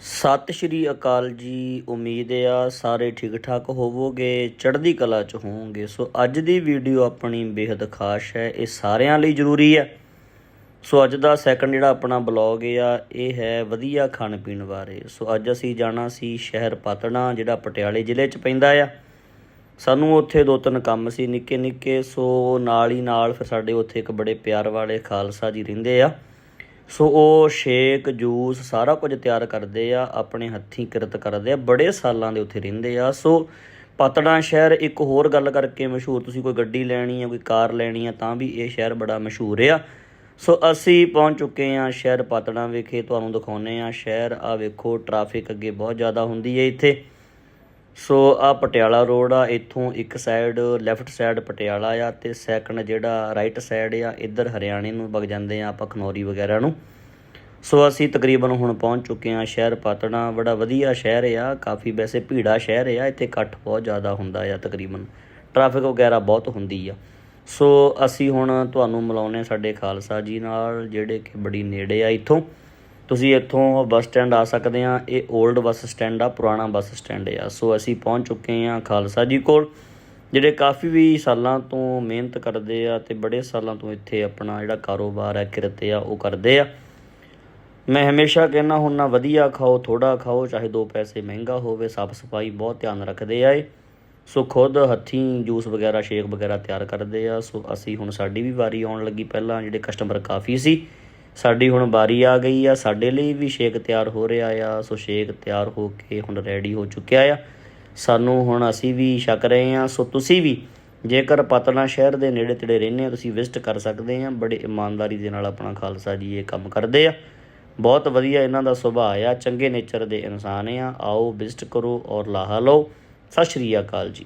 ਸਤਿ ਸ਼੍ਰੀ ਅਕਾਲ ਜੀ, ਉਮੀਦ ਆ ਸਾਰੇ ਠੀਕ ਠਾਕ ਹੋਵੋਗੇ, ਚੜ੍ਹਦੀ ਕਲਾ ਚ ਹੋਵੋਗੇ। ਸੋ ਅੱਜ ਦੀ ਵੀਡੀਓ ਆਪਣੀ ਬੇहद ਖਾਸ ਹੈ, ਇਹ ਸਾਰਿਆਂ ਲਈ ਜ਼ਰੂਰੀ ਹੈ। ਸੋ ਅੱਜ ਦਾ ਸੈਕੰਡ ਜਿਹੜਾ ਆਪਣਾ ਬਲੌਗ ਆ, ਇਹ ਹੈ ਵਧੀਆ ਖਾਣ ਪੀਣ ਬਾਰੇ। ਸੋ ਅੱਜ ਅਸੀਂ ਜਾਣਾ ਸੀ ਸ਼ਹਿਰ ਪਾਤਣਾ, ਜਿਹੜਾ ਪਟਿਆਲੇ ਜ਼ਿਲ੍ਹੇ ਚ ਪੈਂਦਾ ਆ। ਸਾਨੂੰ ਉੱਥੇ ਦੋ ਤਿੰਨ ਕੰਮ ਸੀ ਨਿੱਕੇ ਨਿੱਕੇ ਸੋ ਨਾਲ ਹੀ ਨਾਲ ਫਿਰ ਸਾਡੇ ਉੱਥੇ ਇੱਕ ਬੜੇ ਪਿਆਰ ਵਾਲੇ ਖਾਲਸਾ ਜੀ ਰਹਿੰਦੇ ਆ। ਸੋ ਉਹ ਸ਼ੇਕ, ਜੂਸ ਸਾਰਾ ਕੁਝ ਤਿਆਰ ਕਰਦੇ ਆ, ਆਪਣੇ ਹੱਥੀਂ ਕਿਰਤ ਕਰਦੇ ਆ, ਬੜੇ ਸਾਲਾਂ ਦੇ ਉੱਥੇ ਰਹਿੰਦੇ ਆ। ਸੋ ਪਾਤੜਾ ਸ਼ਹਿਰ ਇੱਕ ਹੋਰ ਗੱਲ ਕਰਕੇ ਮਸ਼ਹੂਰ, ਤੁਸੀਂ ਕੋਈ ਗੱਡੀ ਲੈਣੀ ਆ, ਕੋਈ ਕਾਰ ਲੈਣੀ ਆ, ਤਾਂ ਵੀ ਇਹ ਸ਼ਹਿਰ ਬੜਾ ਮਸ਼ਹੂਰ ਆ। ਸੋ ਅਸੀਂ ਪਹੁੰਚ ਚੁੱਕੇ ਆ ਸ਼ਹਿਰ ਪਾਤੜਾ ਵਿਖੇ, ਤੁਹਾਨੂੰ ਦਿਖਾਉਨੇ ਆ ਸ਼ਹਿਰ ਆ ਵੇਖੋ, ਟ੍ਰੈਫਿਕ ਅੱਗੇ ਬਹੁਤ ਜ਼ਿਆਦਾ ਹੁੰਦੀ ਹੈ ਇੱਥੇ। ਸੋ ਆ ਪਟਿਆਲਾ ਰੋਡ ਆ, ਇੱਥੋਂ ਇੱਕ ਸਾਈਡ ਲੈਫਟ ਸਾਈਡ ਪਟਿਆਲਾ ਆ ਤੇ ਸੈਕੰਡ ਜਿਹੜਾ ਰਾਈਟ ਸਾਈਡ ਆ, ਇੱਧਰ ਹਰਿਆਣੇ ਨੂੰ ਵਗ ਜਾਂਦੇ ਆ ਆਪਾਂ ਖਨੌਰੀ ਵਗੈਰਾ ਨੂੰ। ਸੋ ਅਸੀਂ ਤਕਰੀਬਨ ਹੁਣ ਪਹੁੰਚ ਚੁੱਕੇ ਆ ਸ਼ਹਿਰ ਪਾਤਣਾ। ਬੜਾ ਵਧੀਆ ਸ਼ਹਿਰ ਆ, ਕਾਫੀ ਵੈਸੇ ਭੀੜਾ ਸ਼ਹਿਰ ਆ, ਇੱਥੇ ਇਕੱਠ ਬਹੁਤ ਜ਼ਿਆਦਾ ਹੁੰਦਾ ਆ ਤਕਰੀਬਨ। ਟ੍ਰੈਫਿਕ ਵਗੈਰਾ ਬਹੁਤ ਹੁੰਦੀ ਆ। ਸੋ ਅਸੀਂ ਹੁਣ ਤੁਹਾਨੂੰ ਮਿਲਾਉਨੇ ਸਾਡੇ ਖਾਲਸਾ ਜੀ ਨਾਲ, ਜਿਹੜੇ ਕਿ ਬੜੀ ਨੇੜੇ ਆ ਇੱਥੋਂ। ਤੁਸੀਂ ਇੱਥੋਂ ਬੱਸ ਸਟੈਂਡ ਆ ਸਕਦੇ ਆ ਇਹ 올ਡ ਬੱਸ ਸਟੈਂਡ ਆ, ਪੁਰਾਣਾ ਬੱਸ ਸਟੈਂਡ ਆ। ਸੋ ਅਸੀਂ ਪਹੁੰਚ ਚੁੱਕੇ ਆ ਖਾਲਸਾ ਜੀ ਕੋਲ, ਜਿਹੜੇ ਕਾਫੀ ਵੀ ਸਾਲਾਂ ਤੋਂ ਮਿਹਨਤ ਕਰਦੇ ਆ ਤੇ ਬੜੇ ਸਾਲਾਂ ਤੋਂ ਇੱਥੇ ਆਪਣਾ ਜਿਹੜਾ ਕਾਰੋਬਾਰ ਹੈ, ਕਿਰਤ ਆ, ਉਹ ਕਰਦੇ ਆ। ਮੈਂ ਹਮੇਸ਼ਾ ਕਹਿੰਦਾ ਹੁੰਨਾ, ਵਧੀਆ ਖਾਓ ਥੋੜਾ ਖਾਓ, ਚਾਹੇ ਦੋ ਪੈਸੇ ਮਹਿੰਗਾ ਹੋਵੇ, ਸਾਫ਼ ਸਫ਼ਾਈ ਬਹੁਤ ਧਿਆਨ ਰੱਖਦੇ ਆ ਇਹ। ਸੋ ਖੁਦ ਹੱਥੀਂ ਜੂਸ ਵਗੈਰਾ, ਸ਼ੇਕ ਵਗੈਰਾ ਤਿਆਰ ਕਰਦੇ ਆ। ਸੋ ਅਸੀਂ ਹੁਣ ਸਾਡੀ ਵੀ ਵਾਰੀ ਆਉਣ ਲੱਗੀ। ਪਹਿਲਾਂ ਜਿਹੜੇ ਕਸਟਮਰ ਕਾਫੀ ਸੀ ਸਾਡੀ ਹੁਣ ਵਾਰੀ ਆ ਗਈ ਆ, ਸਾਡੇ ਲਈ ਵੀ ਸ਼ੇਕ ਤਿਆਰ ਹੋ ਰਿਹਾ ਆ। ਸੋ ਸ਼ੇਕ ਤਿਆਰ ਹੋ ਕੇ ਹੁਣ ਰੈਡੀ ਹੋ ਚੁੱਕਿਆ ਆ। ਸਾਨੂੰ ਹੁਣ ਅਸੀਂ ਵੀ ਛਕ ਰਹੇ ਆ। ਸੋ ਤੁਸੀਂ ਵੀ ਜੇਕਰ ਪਤਨਾ ਸ਼ਹਿਰ ਦੇ ਨੇੜੇ ਤੇੜੇ ਰਹਿੰਦੇ ਆ ਤੁਸੀਂ ਵਿਜ਼ਿਟ ਕਰ ਸਕਦੇ ਆ। ਬੜੇ ਇਮਾਨਦਾਰੀ ਦੇ ਨਾਲ ਆਪਣਾ ਖਾਲਸਾ ਜੀ ਇਹ ਕੰਮ ਕਰਦੇ ਆ। ਬਹੁਤ ਵਧੀਆ ਇਹਨਾਂ ਦਾ ਸੁਭਾਅ ਆ। ਚੰਗੇ ਨੇਚਰ ਦੇ ਇਨਸਾਨ ਆ। ਆਓ ਵਿਜ਼ਿਟ ਕਰੋ ਔਰ ਲਾਹਾ ਲਓ। ਸਤਿ ਸ਼੍ਰੀ ਅਕਾਲ ਜੀ।